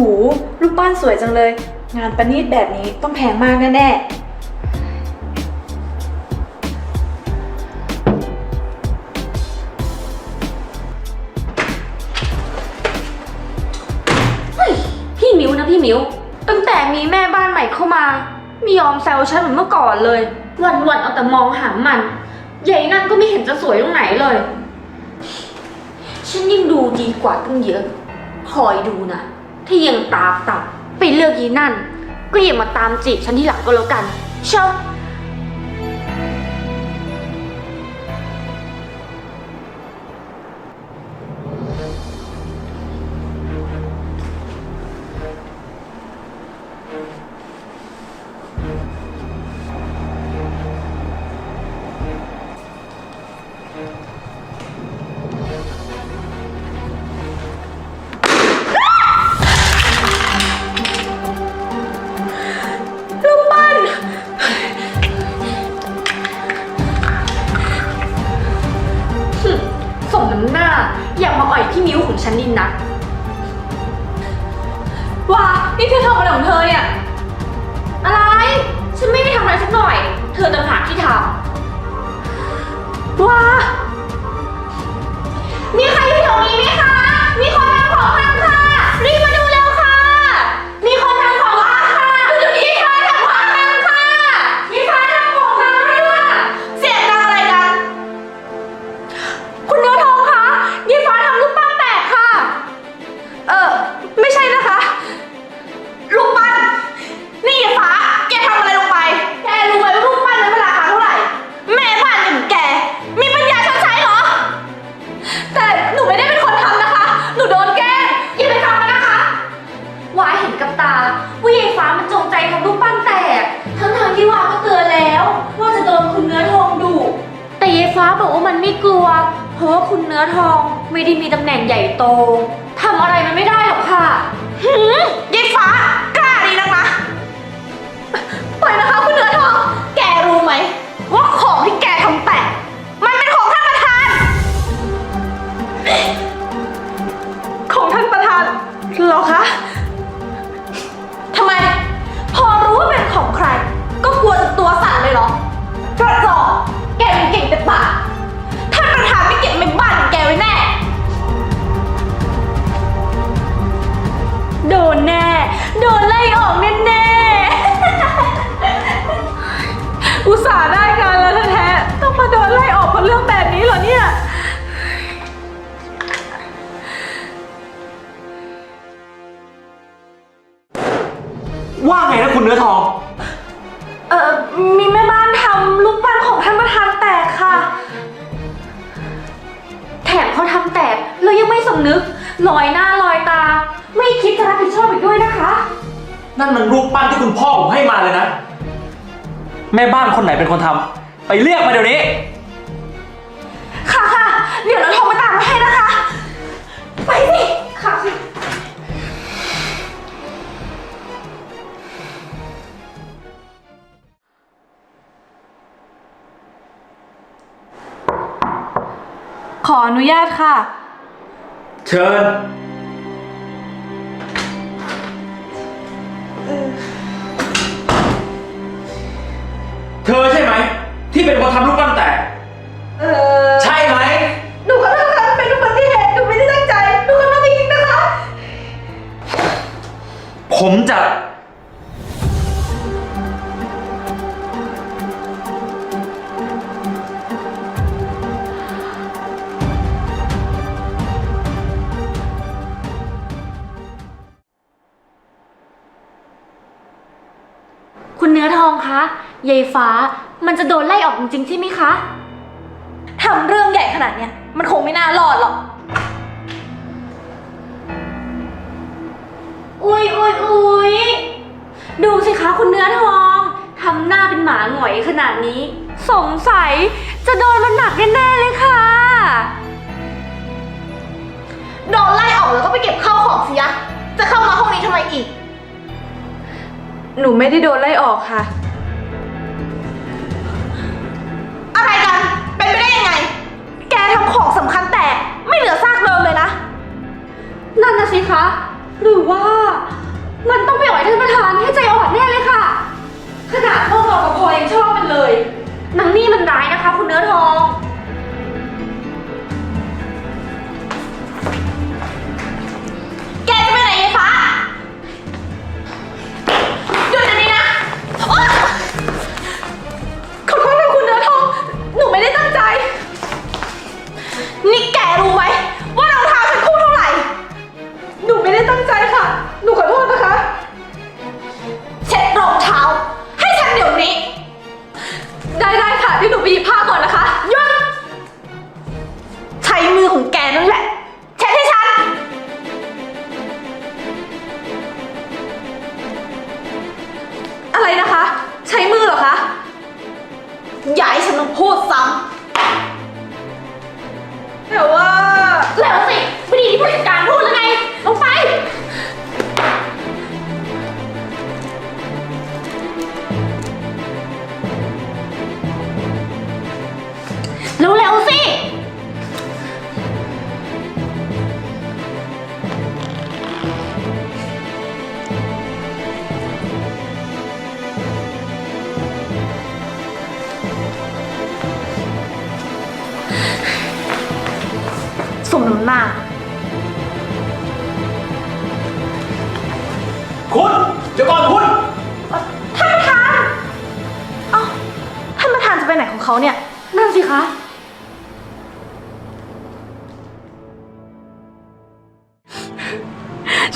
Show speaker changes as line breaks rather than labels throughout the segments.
หูรูปปั้นสวยจังเลย งานประณีตแบบนี้ต้องแพงมากแน่
พี่มิวนะพี่มิวตั้งแต่มีแม่บ้านใหม่เข้ามาไม่ยอมแซวฉันเหมือนเมื่อก่อนเลย วันๆเอาแต่มองหามันใหญ่นั่นก็ไม่เห็นจะสวยตรงไหนเลย ฉันยิ่งดูดีกว่าตั้งเยอะ คอยดูนะ ถ้ายังตาต่ำไปเลือกยีนั่น ก็อย่ามาตามจีบฉันที่หลังก็แล้วกันเชอบ ว้า
นี่เธอทำอะไรของเธอเนี่ย
อะไร ฉันไม่ได้ทำอะไรสักหน่อย เธอต่างหากที่ทำว้ามีใครอ
ยู่แถวนี้ไหมคะ
ว่าคุณเนื้อทองไม่ได้มีตำแหน่งใหญ่โต ออ
นุญาตค่ะ
เชิญ เธอใช่ไหม ที่เป็นคนทำรูปปั้นแตก
เออ
ใช่ไหม
หนูขอโทษค่ะเป็นอุบัติเหตุ หนูไม่ได้ตั้งใจ หนูขอโทษจริงๆนะคะ
ผมจะ
ยายฟ้ามันจะโดนไล่ออกจริงๆใช่ไหมคะ
ทำเรื่องใหญ่ขนาดเนี้ยมันคงไม่น่ารอดหรอก
อุ้ยอุ้ยอุ้ยดูสิคะคุณเนื้อทองทำหน้าเป็นหมาหงอยขนาดนี้ สงสัยจะโดนมันหนักแน่ๆเลยค่ะ
โดนไล่ออกแล้วก็ไปเก็บข้าวของสิยะ จะเข้ามาห้องนี้ทำไมอีก หนูไม่ได้โดนไล่ออกค่ะ บของสำคัญแตก ไม่เหลือซากเดิมเลยนะ
นั่นนะสิคะ หรือว่า
มันต้อง
ไปอ่อยท่านประธานให้ใจอ่อนแน่เลยค่ะ ขนาดพวกเรากับพอยังชอบมันเลย นางนี่มันร้ายนะคะ คุณเนื้อ
ทอง
มน้ำหน้า
คุณเดี๋ยวก่อนคุณ
ท่านประธาน เอ้า ท่านประธานจะไปไหนของเขาเนี่ย
นั่นสิคะ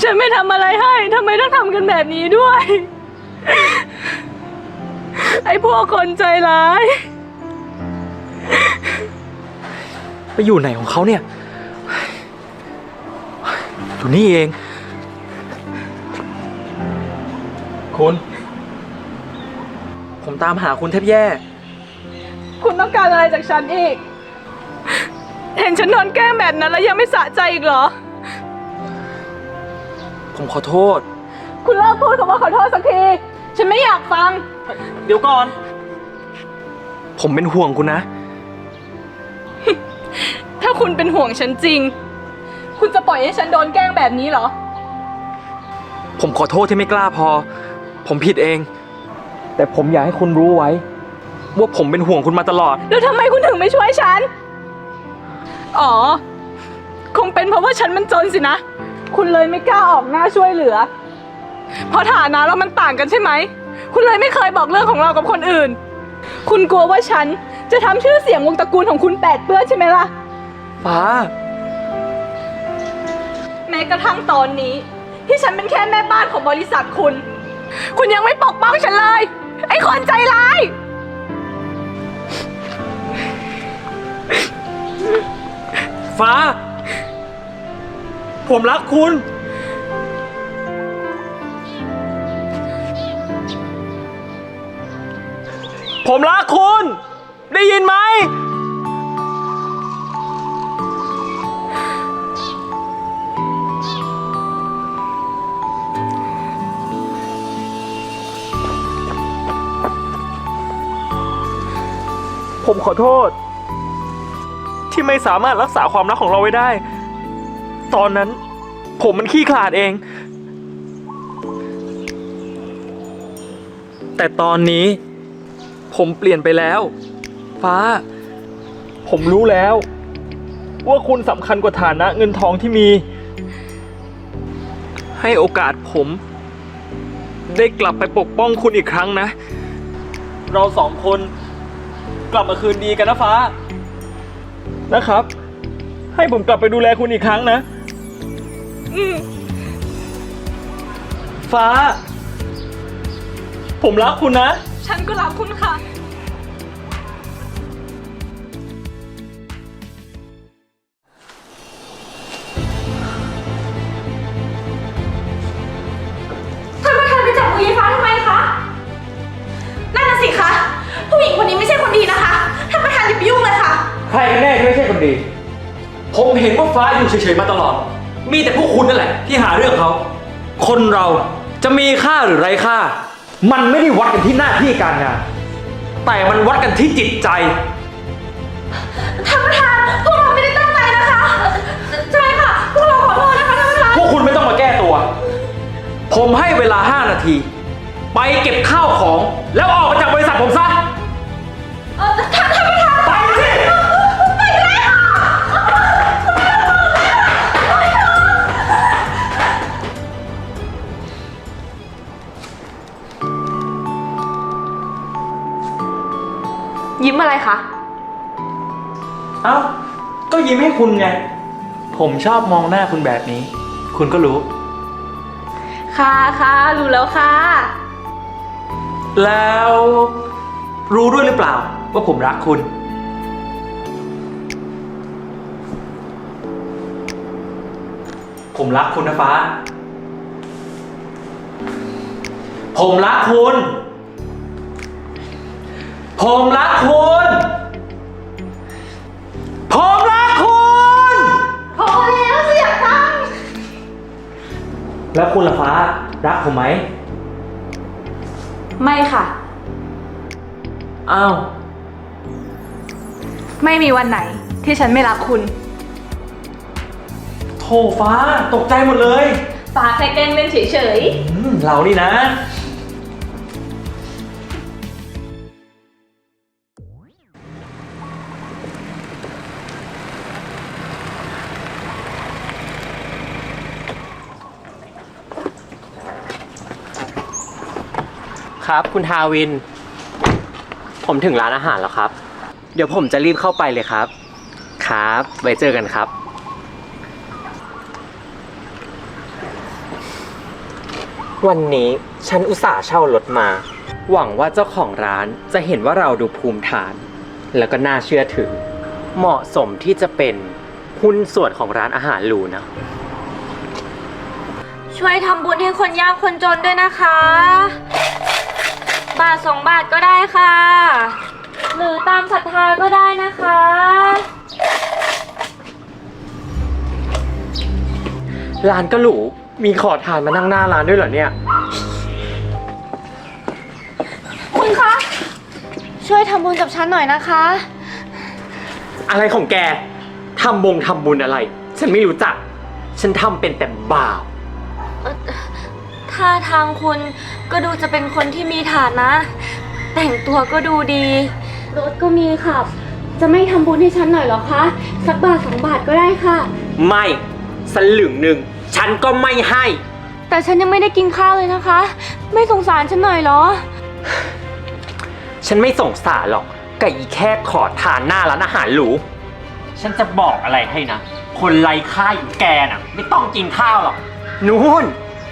ฉันไม่ทำอะไรให้ ทำไมต้องทำกันแบบนี้ด้วย ไอ้พวกคนใจร้าย
ไปอยู่ไหนของเขาเนี่ย อยู่นี่เอง คุณ ผมตามหาคุณแทบแย่
คุณต้องการอะไรจากฉันอีก เห็นฉันโดนแกล้งแบบนั้นแล้วยังไม่สะใจอีกเหรอ
ผมขอโทษ
คุณเลิกพูดคำว่าขอโทษสักที ฉันไม่อยากฟัง
เดี๋ยวก่อน ผมเป็นห่วงคุณนะ
ถ้าคุณเป็นห่วงฉันจริง คุณจะปล่อยให้ฉันโดนแกล้งแบบนี้เหรอ
ผมขอโทษที่ไม่กล้าพอ ผมผิดเอง แต่ผมอยากให้คุณรู้ไว้ ว่าผมเป็นห่วงคุณมาตลอด
แล้วทำไมคุณถึงไม่ช่วยฉัน อ๋อ คงเป็นเพราะว่าฉันมันจนสินะ คุณเลยไม่กล้าออกหน้าช่วยเหลือ เพราะฐานะเรามันต่างกันใช่ไหม คุณเลยไม่เคยบอกเรื่องของเรากับคนอื่น คุณกลัวว่าฉันจะทำชื่อเสียงวงตระกูลของคุณแปดเปื้อนใช่ไหมล่ะ
ฟ้า
แม้กระทั่งตอนนี้ ที่ฉันเป็นแค่แม่บ้านของบริษัทคุณ คุณยังไม่ปกป้องฉันเลย ไอ้คนใจร้าย
ฟ้า ผมรักคุณ ผมรักคุณ ได้ยินไหม ผมขอโทษ ที่ไม่สามารถรักษาความรักของเราไว้ได้ ตอนนั้น ผมมันขี้ขลาดเอง แต่ตอนนี้ ผมเปลี่ยนไปแล้ว ฟ้า ผมรู้แล้ว ว่าคุณสำคัญกว่าฐานะเงินทองที่มี ให้โอกาสผม ได้กลับไปปกป้องคุณอีกครั้งนะ เราสองคน กลับมาคืนดีกันนะฟ้า นะครับ ให้ผมกลับไปดูแลคุณอีกครั้งนะ ฟ้า ผมรักคุณนะ
ฉันก็รักคุณค่ะ เฉ
ยๆมาตลอด มีแต่พวกคุณนั่นแหละ ที่หาเรื่องเขา คนเราจะมีค่าหรือไร้ค่า มันไม่ได้วัดกันที่หน้าที่การงาน แต่มันวัดกันที่จิตใจ
ท่านประธาน พวกเราไม่ได้ตั้งใจนะคะ ใช่ค่ะ พวกเราขอโทษนะคะท่านประธาน
พวกคุณไม่ต้องมาแก้ตัว ผมให้เวลา 5 นาที ไปเก็บข้าวของ แล้วออกไปจากบริษัทผมซะ
เออท่าน
ยิ้มอะไรคะ
เอ้า ก็ยิ้มให้คุณไง ผมชอบมองหน้าคุณแบบนี้ คุณก็รู้
ค่ะค่ะรู้แล้วค่ะ
แล้ว รู้ด้วยหรือเปล่า ว่าผมรักคุณ ผมรักคุณนะฟ้า ผมรักคุณ ผมรักคุณ ผมรักคุณ
พอแล้วเสียตัง
แล้วคุณล่ะฟ้า รักผมไหม
ไม่ค่ะ
อ้าว
ไม่มีวันไหนที่ฉันไม่รักคุณ
โทฟ้า ตกใจหมดเลย
ฟ้าแค่แกล้งเล่นเฉย
อืมเรานี่นะ
ครับ คุณทาวิน ผมถึงร้านอาหารแล้วครับ เดี๋ยวผมจะรีบเข้าไปเลยครับ ครับ ไว้เจอกันครับ วันนี้ฉันอุตส่าห์เช่ารถมา หวังว่าเจ้าของร้านจะเห็นว่าเราดูภูมิฐาน แล้วก็น่าเชื่อถือ เหมาะสมที่จะเป็นหุ้นส่วนของร้านอาหารหรูนะ
ช่วยทำบุญให้คนยากคนจนด้วยนะคะ บาทสองบาทก็ได้ค่ะ หรือตามศรัทธาก็ได้นะคะ
ร้านก็หรู มีขอทานมานั่งหน้าร้านด้วยเหรอเนี่ย
คุณคะ ช่วยทำบุญกับฉันหน่อยนะคะ
อะไรของแก ทำบงทำบุญอะไร ฉันไม่รู้จัก ฉันทำเป็นแต่บ่าว
ถ้าทางคุณก็ดูจะเป็นคนที่มีฐานะ แต่งตัวก็ดูดี รถก็มีขับ จะไม่ทำบุญให้ฉันหน่อยเหรอคะ สักบาทสองบาทก็ได้ค่ะ
ไม่สลึงหนึ่ง ฉันก็ไม่ให้
แต่ฉันยังไม่ได้กินข้าวเลยนะคะ ไม่สงสารฉันหน่อยเหรอ
ฉันไม่สงสารหรอกกับอีแค่ขอทานหน้าร้านอาหารหรู ฉันจะบอกอะไรให้นะ คนไร้ค่าอย่างแกน่ะ ไม่ต้องกินข้าวหรอก นู่น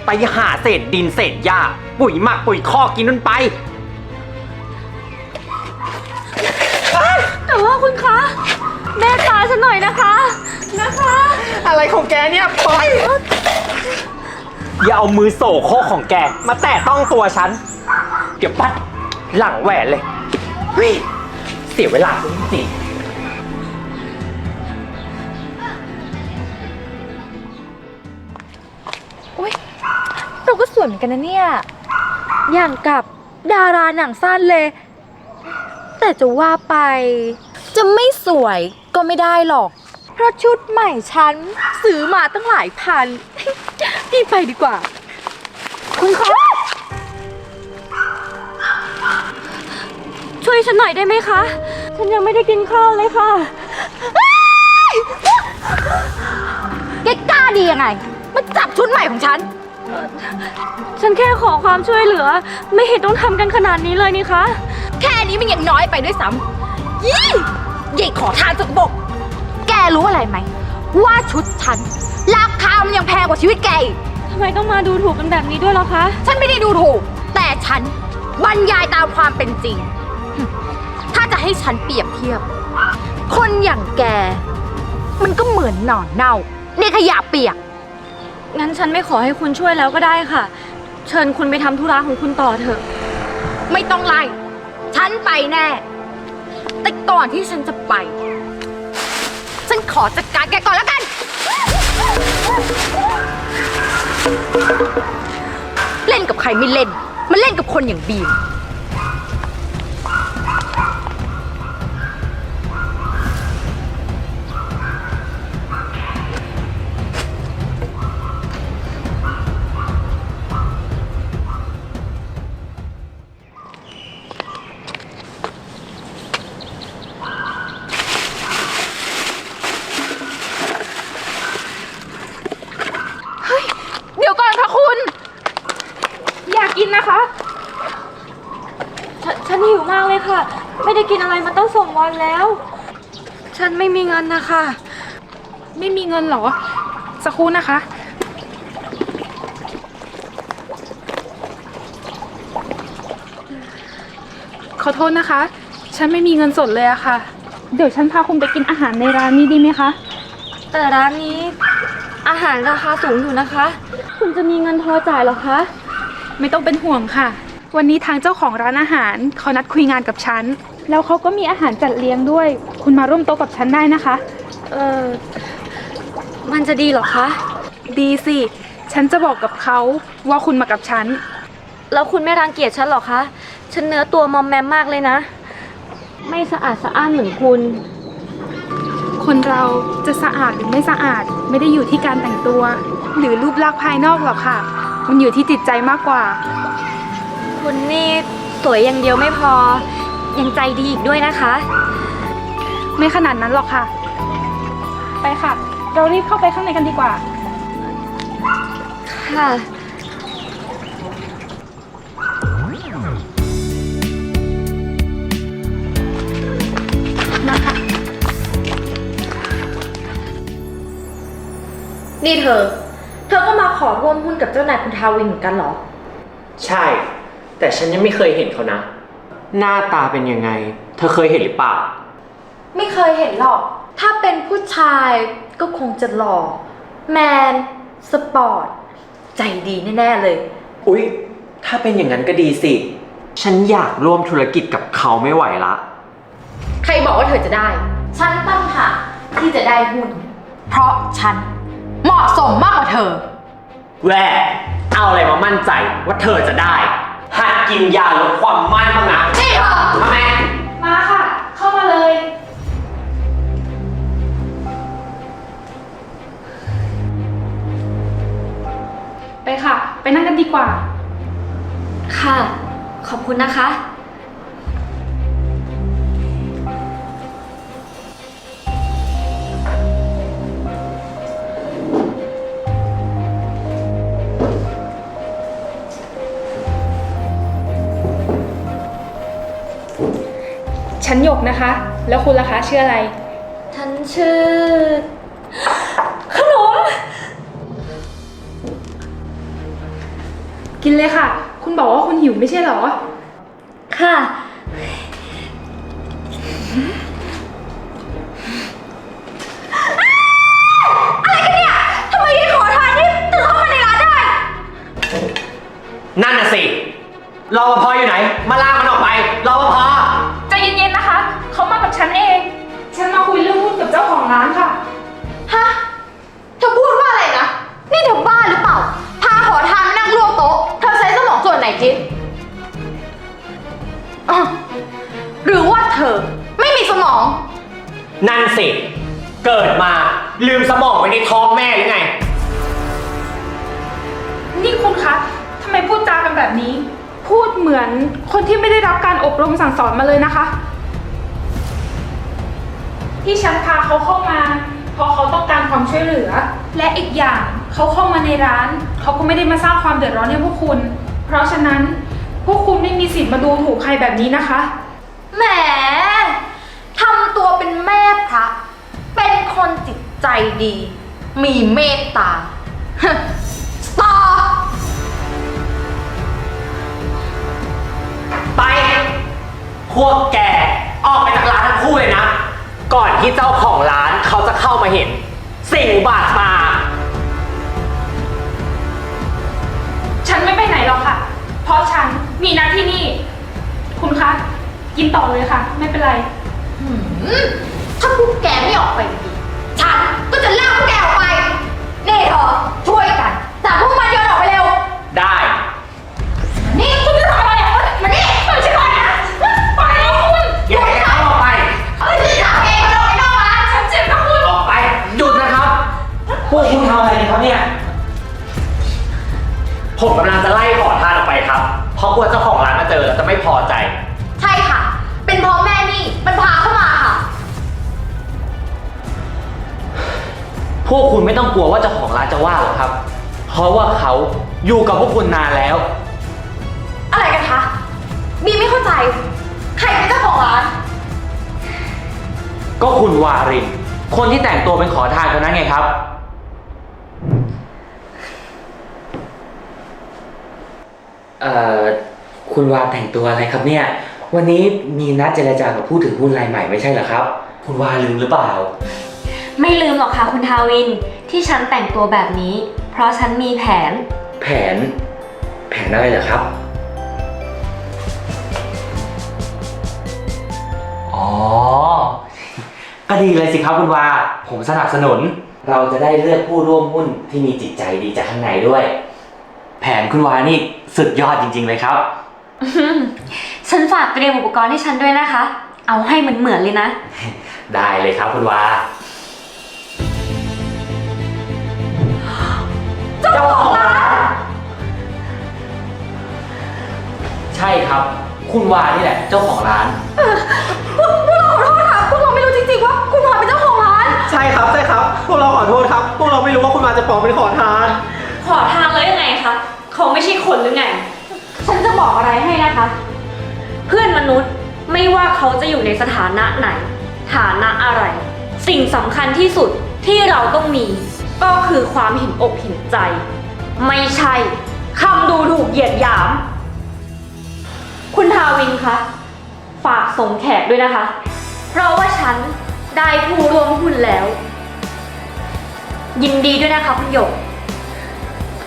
ไปหาเศษดินเศษหญ้าปุ๋ยหมักปุ๋ยคอกกินนู่นไป
แต่ว่าคุณคะเมตตาฉันหน่อยนะคะ นะคะ
อะไรของแกเนี่ยปล่อยอย่าเอามือโสโครกของแก มาแตะต้องตัวฉัน เดี๋ยวปัดหลังแหวนเลยเฮ้ยเสียเวลาจริงๆ
สวยเหมือนกันนะเนี่ย อย่างกับดาราหนังสั้นเลย แต่จะว่าไป จะไม่สวยก็ไม่ได้หรอก เพราะชุดใหม่ฉันซื้อมาตั้งหลายพัน พี่ไปดีกว่า
คุณคะ ช่วยฉันหน่อยได้ไหมคะ ฉันยังไม่ได้กินข้าวเลยค่ะ
แกกล้าดียังไง มาจับชุดใหม่ของฉัน
ฉันแค่ขอความช่วยเหลือ ไม่เห็นต้องทำกันขนาดนี้เลยนี่คะ
แค่นี้มันยังน้อยไปด้วยซ้ำยี่ใหญ่ขอทานสกปรกแกรู้อะไรไหม ว่าชุดฉัน ราคามันยังแพงกว่าชีวิตแกอีก
ทำไมต้องมาดูถูกกันแบบนี้ด้วยล่ะคะ
ฉันไม่ได้ดูถูก แต่ฉันบรรยายตามความเป็นจริง ถ้าจะให้ฉันเปรียบเทียบ คนอย่างแก มันก็เหมือนหนอนเน่าในขยะเปียก
งั้นฉันไม่ขอให้คุณช่วยแล้วก็ได้ค่ะ เชิญคุณไปทำธุระของคุณต่อเถอะ
ไม่ต้องไล่ ฉันไปแน่ แต่ก่อนที่ฉันจะไป ฉันขอจัดการแกก่อนแล้วกัน เล่นกับใครไม่เล่นมันเล่นกับคนอย่างบีม องวันแล้ว ฉันไม่มีเงินนะคะ
ไม่มีเงินเหรอ สักครู่นะคะ ขอโทษนะคะ ฉันไม่มีเงินสดเลยอะค่ะ เดี๋ยวฉันพาคุณไปกินอาหารในร้านนี้ดีไหมคะ
แต่ร้านนี้อาหารราคาสูงอยู่นะคะ คุณจะมีเงินพอจ่ายเหรอคะ
ไม่ต้องเป็นห่วงค่ะ วันนี้ทางเจ้าของร้านอาหารเขานัดคุยงานกับฉัน แล้วเขาก็มีอาหารจัดเลี้ยงด้วย คุณมาร่วมโต๊ะกับฉันได้นะคะ
เออมันจะดีเหรอคะ
ดีสิ ฉันจะบอกกับเขาว่าคุณมากับฉัน
แล้วคุณไม่รังเกียจฉันเหรอคะ ฉันเนื้อตัวมอมแมมมากเลยนะ ไม่สะอาดสะอ้านเหมือนคุณ
คนเราจะสะอาดหรือไม่สะอาด ไม่ได้อยู่ที่การแต่งตัว หรือรูปลักษณ์ภายนอกหรอกค่ะ มันอยู่ที่จิตใจมากกว่า
คุณนี่สวยอย่างเดียวไม่พอ ยังใจดีอีกด้วยนะคะ
ไม่ขนาดนั้นหรอกค่ะ ไปค่ะ เรารีบเข้าไปข้างในกันดีกว่า
ค่ะ
นะคะ
นี่เธอ เธอก็มาขอร่วมหุ้นกับเจ้านายคุณทาวินเหมือนกันเหรอ
ใช่ แต่ฉันยังไม่เคยเห็นเขานะ หน้าตาเป็นยังไง เธอเคยเห็นหรือเปล่า
ไม่เคยเห็นหรอก ถ้าเป็นผู้ชายก็คงจะหล่อ แมน สปอร์ต ใจดีแน่ ๆ เลย
อุ๊ย ถ้าเป็นอย่างนั้นก็ดีสิ ฉันอยากร่วมธุรกิจกับเขาไม่ไหวละ
ใครบอกว่าเธอจะได้ ฉันตั้งหากที่จะได้หุ้น เพราะฉันเหมาะสมมากกว่าเธอ
แหวเอาอะไรมามั่นใจว่าเธอจะได้ หัดกินยาลดความมั่นบ้างนะ
นี่เธอ
ทำไม
มาค่ะ เข้ามาเลย ไปค่ะ ไปนั่งกันดีกว่า
ค่ะ ขอบคุณนะคะ
ฉันหยกนะคะ แล้วคุณล่ะคะชื่ออะไร
ฉันชื่อ ขนม
กินเลยค่ะ คุณบอกว่าคุณหิวไม่ใช่เหรอ
ค่ะทำไมยี่ขอทานนี่ตื่นเข้ามาในร้านได้
นั่นน่ะสิรอปภอยู่ไหน มาลากมันออกไปรอปภ
ฉันเอง ฉันมาคุยเรื่องหุ้นกับเจ้าของร้านค่ะ
ฮะ เธอพูดว่าอะไรนะ นี่เธอบ้าหรือเปล่า พาขอทานมานั่งร่วมโต๊ะ เธอใช้สมองส่วนไหนคิดอะหรือว่าเธอไม่มีสมอง
นั่นสิ เกิดมาลืมสมองไว้ในท้องแม่หรือไง
นี่คุณคะทำไมพูดจากันแบบนี้ พูดเหมือนคนที่ไม่ได้รับการอบรมสั่งสอนมาเลยนะคะ ที่ฉันพาเขาเข้ามา เพราะเขาต้องการความช่วยเหลือ และอีกอย่างเขาเข้ามาในร้าน เขาก็ไม่ได้มาสร้างความเดือดร้อนให้พวกคุณ เพราะฉะนั้นพวกคุณไม่มีสิทธิ์มาดูถูกใครแบบนี้นะคะ
แหมทำตัวเป็นแม่พระ เป็นคนจิตใจดี มีเมตตา ต่อ
ไป พวกแกออกไปจากร้านทั้งคู่เลยนะ ก่อนที่เจ้าของร้านเขาจะเข้ามาเห็น สิ่งอุบาดตา
ฉันไม่ไปไหนหรอกค่ะ เพราะฉันมีหน้าที่นี่ คุณคะ กินต่อเลยค่ะ ไม่เป็นไร
หืมถ้าพวกแกไม่ออกไปดีฉันก็จะลากพวกแกออกไป นี่เธอช่ พวกคุณไม่
ต้องกลัวว่าเจ้าของร้านจะว่าหรอกครับ เพราะว่าเขาอยู่กับพวกคุณนานแล้ว
อะไรกันคะบีไม่เข้าใจ ใครเป็นเจ้าของร้าน
ก็คุณวาริน คนที่แต่งตัวเป็นขอทานคนนั้นไงครับ
เอ่อ คุณวาแต่งตัวอะไรครับเนี่ย วันนี้มีนัดเจรจากับผู้ถือหุ้นรายใหม่ไม่ใช่เหรอครับ คุณวาลืมหรือเปล่า
ไม่ลืมหรอกค่ะคุณทาวินที่ฉันแต่งตัวแบบนี้ เพราะฉันมีแผน
แผน แผนอะไรเหรอครับ อ๋อ ก็ดีเลยสิครับคุณวา ผมสนับสนุน เราจะได้เลือกผู้ร่วมหุ้นที่มีจิตใจดีจากข้างในด้วย แผนคุณวานี่สุดยอดจริง ๆ เลยครับ
ฉันฝากเตรียมอุปกรณ์ให้ฉันด้วยนะคะ เอาให้เหมือนเหมือนๆเลยนะ
ได้เลยครับคุณวา
เจ้าของร้าน
ใช่ครับ คุณวานี่แหละเจ้าของร้าน
พวกพวกเราขอโทษค่ะ พวกเราไม่รู้จริงๆว่าคุณวาเป็นเจ้าของร้าน
ใช่ครับใช่ครับ พวกเราขอโทษครับ พวกเราไม่รู้ว่าคุณมาจะปลอมเป็นขอทาน
ขอทานเลยยังไงคะเขาไม่ใช่คนหรือไง ฉันจะบอกอะไรให้นะคะ เพื่อนมนุษย์ไม่ว่าเขาจะอยู่ในสถานะไหน ฐานะอะไร สิ่งสำคัญที่สุดที่เราต้องมี ก็คือความเห็นอกเห็นใจ ไม่ใช่คำดูถูกเหยียดหยาม คุณทาวินคะฝากส่งแขกด้วยนะคะ เพราะว่าฉันได้ผู้ร่วมหุ้นแล้ว ยินดีด้วยนะคะคุณหยก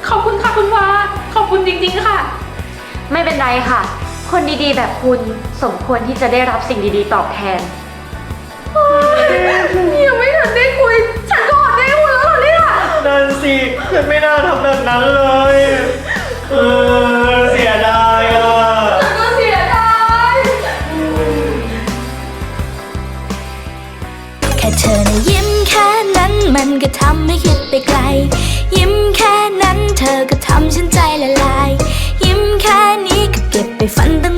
ขอบคุณค่ะคุณวาขอบคุณจริงๆค่ะ
ไม่เป็นไรค่ะ คนดีๆ แบบคุณสมควรที่จะได้รับสิ่งดีๆ ตอบแทน
ยังไม่ทันได้
นั่นสิฉันไม่น่าทำแบบนั้นเลย เออเสียดายอะ
ฉันก็เสียดาย
แค่เธอนะยิ้มแค่นั้นมันก็ทำให้คิดไปไกล ยิ้มแค่นั้นเธอก็ทำฉันใจละลาย ยิ้มแค่นี้ก็เก็บไปฝันตั้ง